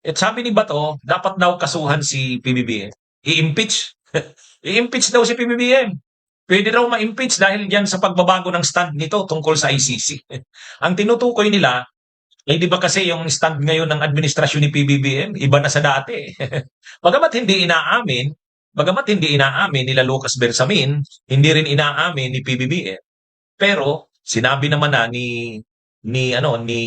At sabi ni Bato, dapat daw kasuhan si PBBM. I-impeach. I-impeach daw si PBBM. Pwede raw ma-impeach dahil yan sa pagbabago ng stand nito tungkol sa ICC. Ang tinutukoy nila, eh di ba kasi yung stand ngayon ng administrasyon ni PBBM, iba na sa dati. bagamat hindi inaamin, bagamat hindi inaamin nila Lucas Bersamin, hindi rin inaamin ni PBBM. Pero sinabi naman na ni ni ano ni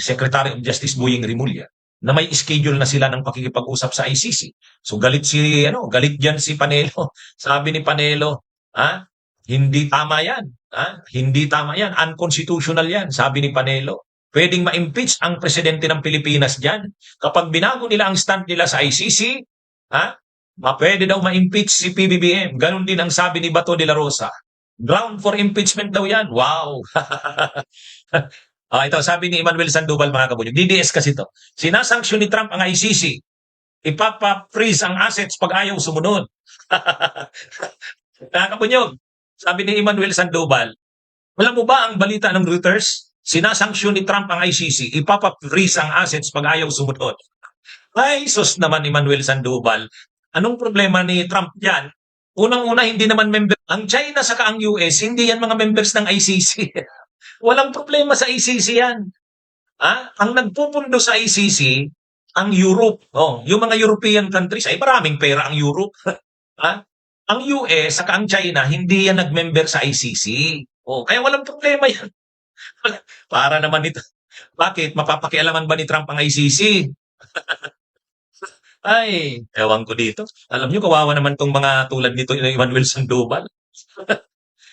Secretary of Justice Boying Rimulya na may schedule na sila ng pakikipag-usap sa ICC. So galit si ano, galit diyan si Panelo. Sabi ni Panelo, ha? Hindi tama 'yan. Ha? Hindi tama 'yan. Unconstitutional 'yan, sabi ni Panelo. Pwedeng ma-impeach ang presidente ng Pilipinas diyan. Kapag binago nila ang stand nila sa ICC, ha? Ma pwede daw ma-impeach si PBBM. Ganon din ang sabi ni Bato de la Rosa. Ground for impeachment daw 'yan. Wow. Ah, ito sabi ni Emmanuel Sandoval mga kabunyog. DDS kasi to. Sinasanksyon ni Trump ang ICC. Ipapa-freeze ang assets pag ayaw sumunod. mga kabunyog, sabi ni Emmanuel Sandoval, alam mo ba ang balita ng Reuters? Sinasanksyon ni Trump ang ICC. Ipapa-freeze ang assets pag ayaw sumunod. Ay, sus naman Emmanuel Sandoval. Anong problema ni Trump yan? Unang-una, hindi naman member. Ang China saka ang US, hindi yan mga members ng ICC. Walang problema sa ICC yan. Ah, ang nagpupundo sa ICC, ang Europe. Oh, yung mga European countries, ay maraming pera ang Europe. ah, ang US saka ang China, hindi yan nag-member sa ICC. Oh, kaya walang problema yan. Para naman ito. Bakit? Mapapakialaman ba ni Trump ang ICC? Ay, ewan ko dito. Alam niyo, kawawa naman tong mga tulad nito ni Emmanuel Sandoval.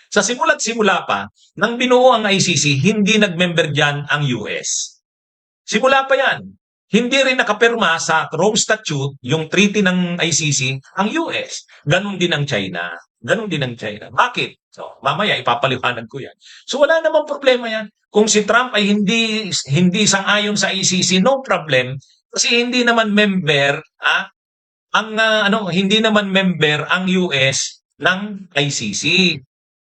Sa simula't simula pa, nang binuo ang ICC, hindi nag-member dyan ang US. Simula pa yan. Hindi rin nakapirma sa Rome Statute, yung treaty ng ICC, ang US. Ganon din ang China. Ganon din ang China. Bakit? So, mamaya ipapaliwanag ko yan. So wala namang problema yan. Kung si Trump ay hindi hindi sang-ayon sa ICC, no problem. Kasi hindi naman member, ah, ang ah, ano, hindi naman member ang US ng ICC.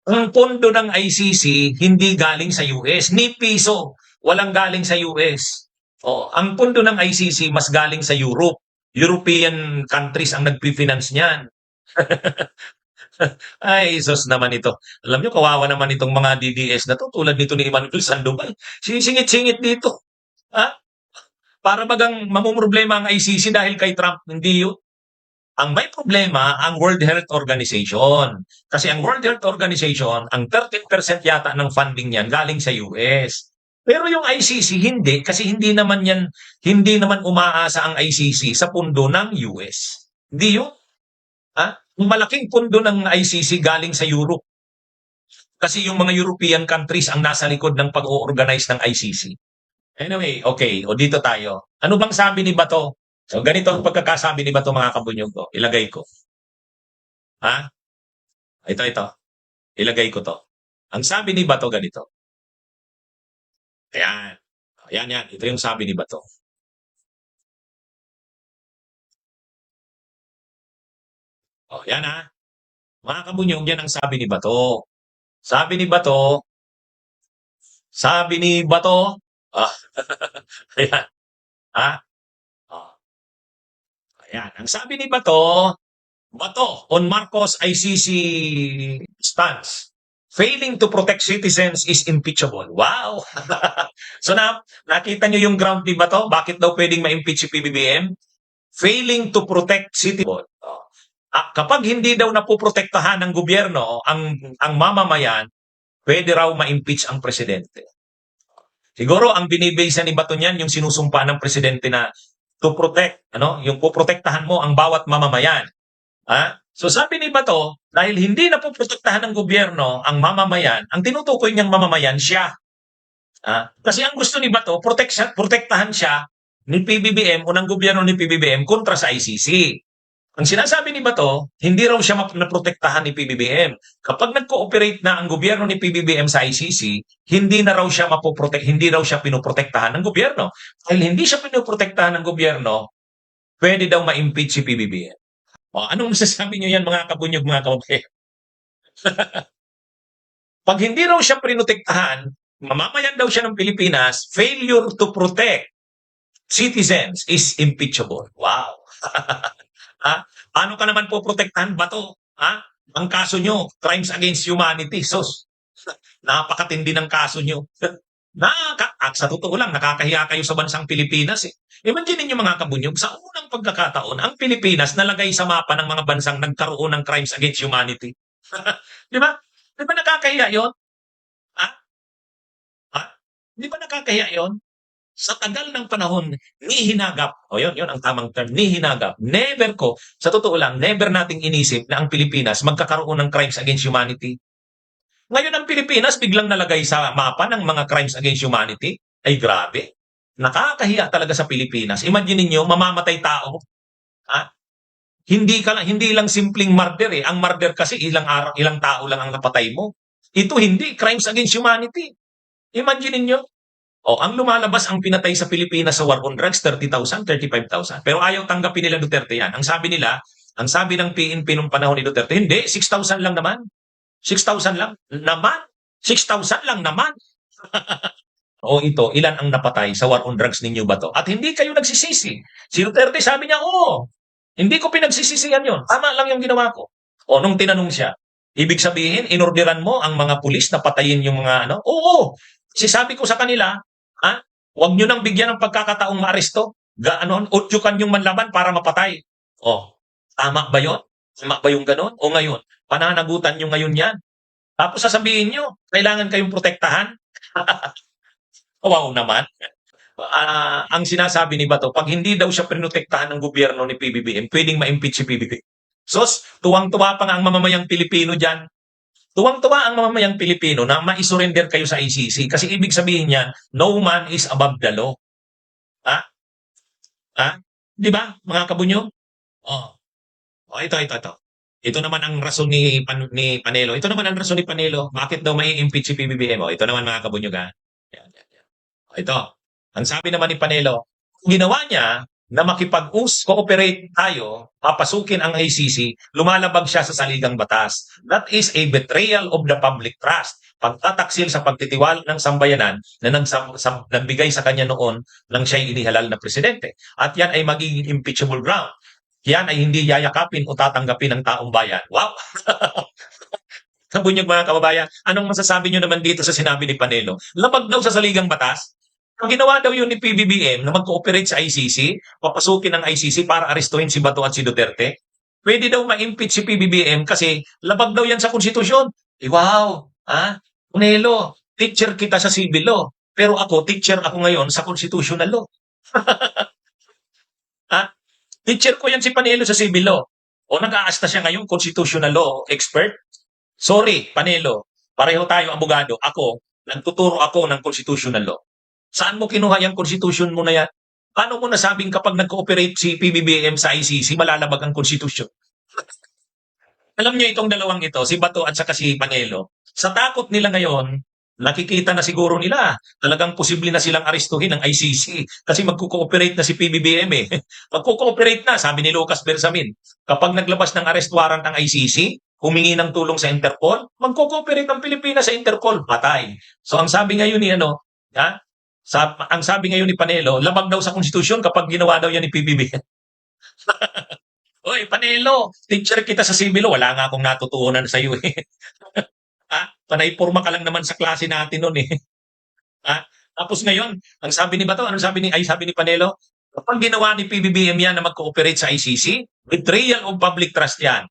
Ang pondo ng ICC hindi galing sa US, ni piso walang galing sa US. Oh, ang pondo ng ICC mas galing sa Europe. European countries ang nagpi-finance niyan. Ay, sus naman ito. Alam niyo, kawawa naman itong mga DDS na to, tulad nito ni Emmanuel Sandoval. Sisingit-singit dito. Ha? Para bagang mamumroblema ang ICC dahil kay Trump, hindi yun. Ang may problema, ang World Health Organization. Kasi ang World Health Organization, ang 13% yata ng funding niyan galing sa US. Pero yung ICC hindi kasi hindi naman yan hindi naman umaasa ang ICC sa pundo ng US. Hindi yun. Ha? Yung malaking pundo ng ICC galing sa Europe. Kasi yung mga European countries ang nasa likod ng pag-organize ng ICC. Anyway, okay, o dito tayo. Ano bang sabi ni Bato? So ganito ang pagkakasabi ni Bato mga kabunyog ko. Ilagay ko. Ha? Ito, ito. Ilagay ko to. Ang sabi ni Bato ganito. Ayan. Ayan, yan. Ito yung sabi ni Bato. O, yan ha. Mga kabunyog, yan ang sabi ni Bato. Sabi ni Bato, sabi ni Bato, ah, ayan. Ha? Ayan. Ang sabi ni Bato, Bato on Marcos ICC stance. Failing to protect citizens is impeachable. Wow! so na, nakita niyo yung ground ni Bato? Bakit daw pwedeng ma-impeach si PBBM? Failing to protect citizens. Ah, kapag hindi daw napoprotektahan ng gobyerno ang ang mamamayan, pwede raw ma-impeach ang presidente. Siguro ang binibase ni Bato niyan yung sinusumpa ng presidente na to protect, ano, yung poprotektahan mo ang bawat mamamayan. Ha? So sabi ni Bato, dahil hindi na poprotektahan ng gobyerno ang mamamayan, ang tinutukoy niyang mamamayan siya. Ha? Kasi ang gusto ni Bato, protect, protektahan siya ni PBBM o ng gobyerno ni PBBM kontra sa ICC. Ang sinasabi ni Bato, hindi raw siya naprotektahan ni PBBM. Kapag nag-cooperate na ang gobyerno ni PBBM sa ICC, hindi na raw siya mapoprotect, hindi raw siya pinoprotektahan ng gobyerno. Dahil hindi siya pinoprotektahan ng gobyerno, pwede daw ma-impeach si PBBM. O, anong masasabi niyo yan mga kabunyog, mga kababayan? Pag hindi raw siya pinotektahan, mamamayan daw siya ng Pilipinas, failure to protect citizens is impeachable. Wow. Paano ka naman po protektahan ba to? Ha? Ang kaso nyo, crimes against humanity. Sos, napakatindi ng kaso nyo. Naka, at sa totoo lang, nakakahiya kayo sa bansang Pilipinas eh. Imagine niyo mga kabunyog, sa unang pagkakataon, ang Pilipinas nalagay sa mapa ng mga bansang nagkaroon ng crimes against humanity. Di ba? Di ba nakakahiya yon? Ha? Ha? Di ba nakakahiya yon? Sa tagal ng panahon, ni hinagap, o yun, yun ang tamang term, ni hinagap, never ko, sa totoo lang, never nating inisip na ang Pilipinas magkakaroon ng crimes against humanity. Ngayon ang Pilipinas biglang nalagay sa mapa ng mga crimes against humanity. Ay grabe. Nakakahiya talaga sa Pilipinas. Imagine niyo mamamatay tao. Ha? Hindi ka lang hindi lang simpleng murder eh. Ang murder kasi ilang araw, ilang tao lang ang napatay mo. Ito hindi crimes against humanity. Imagine niyo. O, ang lumalabas ang pinatay sa Pilipinas sa war on drugs 30,000, 35,000. Pero ayaw tanggapin nila Duterte yan. Ang sabi nila, ang sabi ng PNP nung panahon ni Duterte, hindi, 6,000 lang naman. 6,000 lang naman. 6,000 lang naman. o ito, ilan ang napatay sa war on drugs ninyo ba to? At hindi kayo nagsisisi. Si Duterte sabi niya, oo, hindi ko pinagsisisihan yon. Tama lang yung ginawa ko. O nung tinanong siya, ibig sabihin, inorderan mo ang mga pulis na patayin yung mga ano? Oo, kasi sabi ko sa kanila? Huwag nyo nang bigyan ng pagkakataong maaresto. Ga, ano, utyukan yung manlaban para mapatay. O, tama ba yon? Tama ba yung ganon? O ngayon, pananagutan nyo ngayon yan. Tapos sasabihin nyo, kailangan kayong protektahan. wow naman. Ah, ang sinasabi ni Bato, pag hindi daw siya pinotektahan ng gobyerno ni PBBM, pwedeng ma-impeach si PBBM. Sos, tuwang-tuwa pa nga ang mamamayang Pilipino dyan. Tuwang-tuwa ang mamamayang Pilipino na ma-surrender kayo sa ICC kasi ibig sabihin niya, no man is above the law. Ha? Ha? Di ba, mga kabunyo? Oh. Oh, ito, ito, ito. Ito naman ang rason ni, Pan, ni Panelo. Ito naman ang rason ni Panelo. Bakit daw may impeach si PBBM? Oh, ito naman mga kabunyog ha. Yan, yan, yan. Oh, ito. Ang sabi naman ni Panelo, ginawa niya na makipag-us, cooperate tayo, papasukin ang ICC, lumalabag siya sa saligang batas. That is a betrayal of the public trust. Pagtataksil sa pagtitiwala ng sambayanan na nagbigay sa kanya noon nang siya'y inihalal na presidente. At yan ay magiging impeachable ground. Yan ay hindi yayakapin o tatanggapin ng taong bayan. Wow! Kabunyag mga kababayan, anong masasabi nyo naman dito sa sinabi ni Panelo? Labag daw sa saligang batas, ang ginawa daw yun ni PBBM na mag-cooperate sa ICC, papasukin ng ICC para arestuhin si Bato at si Duterte, pwede daw ma-impeach si PBBM kasi labag daw yan sa konstitusyon. Eh, wow! Ha? Panelo, teacher kita sa civil law. Pero ako, teacher ako ngayon sa constitutional law. ha? Teacher ko yan si Panelo sa civil law. O nag-aasta siya ngayon, constitutional law expert. Sorry, Panelo. Pareho tayo abogado. Ako, nagtuturo ako ng constitutional law. Saan mo kinuha yung constitution mo na yan? Paano mo nasabing kapag nag-cooperate si PBBM sa ICC, malalabag ang constitution? Alam niyo itong dalawang ito, si Bato at saka si Panelo, sa takot nila ngayon, nakikita na siguro nila, talagang posible na silang arestuhin ng ICC kasi magko-cooperate na si PBBM eh. Magko-cooperate na, sabi ni Lucas Bersamin. Kapag naglabas ng arrest warrant ang ICC, humingi ng tulong sa Interpol, magko-cooperate ang Pilipinas sa Interpol, patay. So ang sabi ngayon ni ano, ha? Sa, ang sabi ngayon ni Panelo, labag daw sa konstitusyon kapag ginawa daw yan ni PBBM. Oy, Panelo, teacher kita sa civil. Wala nga akong natutuunan sa iyo eh. ha? Panay porma ka lang naman sa klase natin noon eh. ha? Tapos ngayon, ang sabi ni Bato, anong sabi ni ay sabi ni Panelo? Kapag ginawa ni PBBM yan na mag-cooperate sa ICC, betrayal of public trust yan.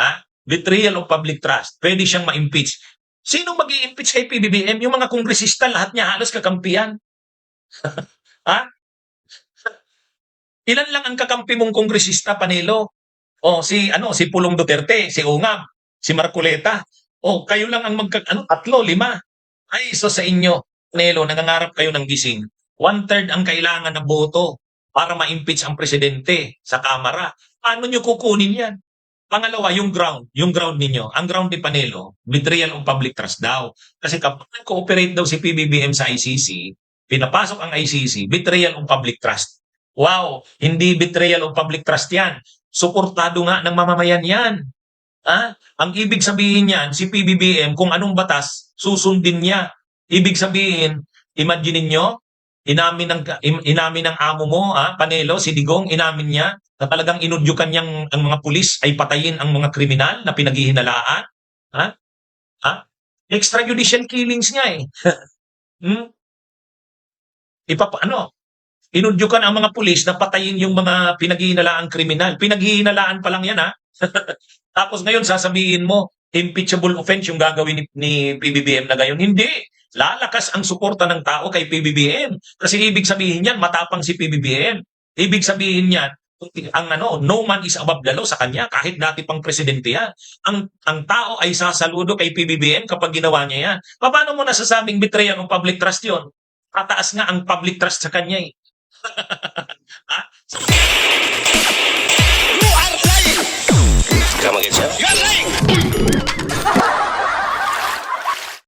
Ha? Betrayal of public trust. Pwede siyang ma-impeach. Sino mag impeach kay PBBM? Yung mga kongresista, lahat niya halos kakampiyan. Ha? Ilan lang ang kakampi mong kongresista, Panelo? O si ano, si Pulong Duterte, si Ungab, si Marcoleta. O kayo lang ang magka ano, tatlo, lima. Ay, so sa inyo, Panelo, nangangarap kayo ng gising. One-third ang kailangan na boto para ma-impeach ang presidente sa Kamara. Paano nyo kukunin yan? Pangalawa, yung ground, yung ground ninyo, ang ground ni Panelo, betrayal of public trust daw. Kasi kapag nag-cooperate daw si PBBM sa ICC, pinapasok ang ICC, betrayal of public trust. Wow, hindi betrayal of public trust yan. Suportado nga ng mamamayan yan. Ha? Ang ibig sabihin niyan, si PBBM, kung anong batas, susundin niya. Ibig sabihin, imagine niyo, inamin ng inamin ng amo mo, ah, Panelo, si Digong, inamin niya na talagang inudyukan niyang ang mga pulis ay patayin ang mga kriminal na pinaghihinalaan. Ha? Ha? Extrajudicial killings niya eh. hmm? Ipapa, ano? Inudyukan ang mga pulis na patayin yung mga pinaghihinalaan kriminal. Pinaghihinalaan pa lang yan ha. Tapos ngayon sasabihin mo, impeachable offense yung gagawin ni, ni PBBM na gayon. Hindi. Lalakas ang suporta ng tao kay PBBM. Kasi ibig sabihin yan, matapang si PBBM. Ibig sabihin yan, ang ano, no man is above the law sa kanya kahit dati pang presidente yan. Ang ang tao ay sasaludo kay PBBM kapag ginawa niya yan. Paano mo nasasabing betrayal ng public trust yon? Tataas nga ang public trust sa kanya eh. Lying. Come again, sir?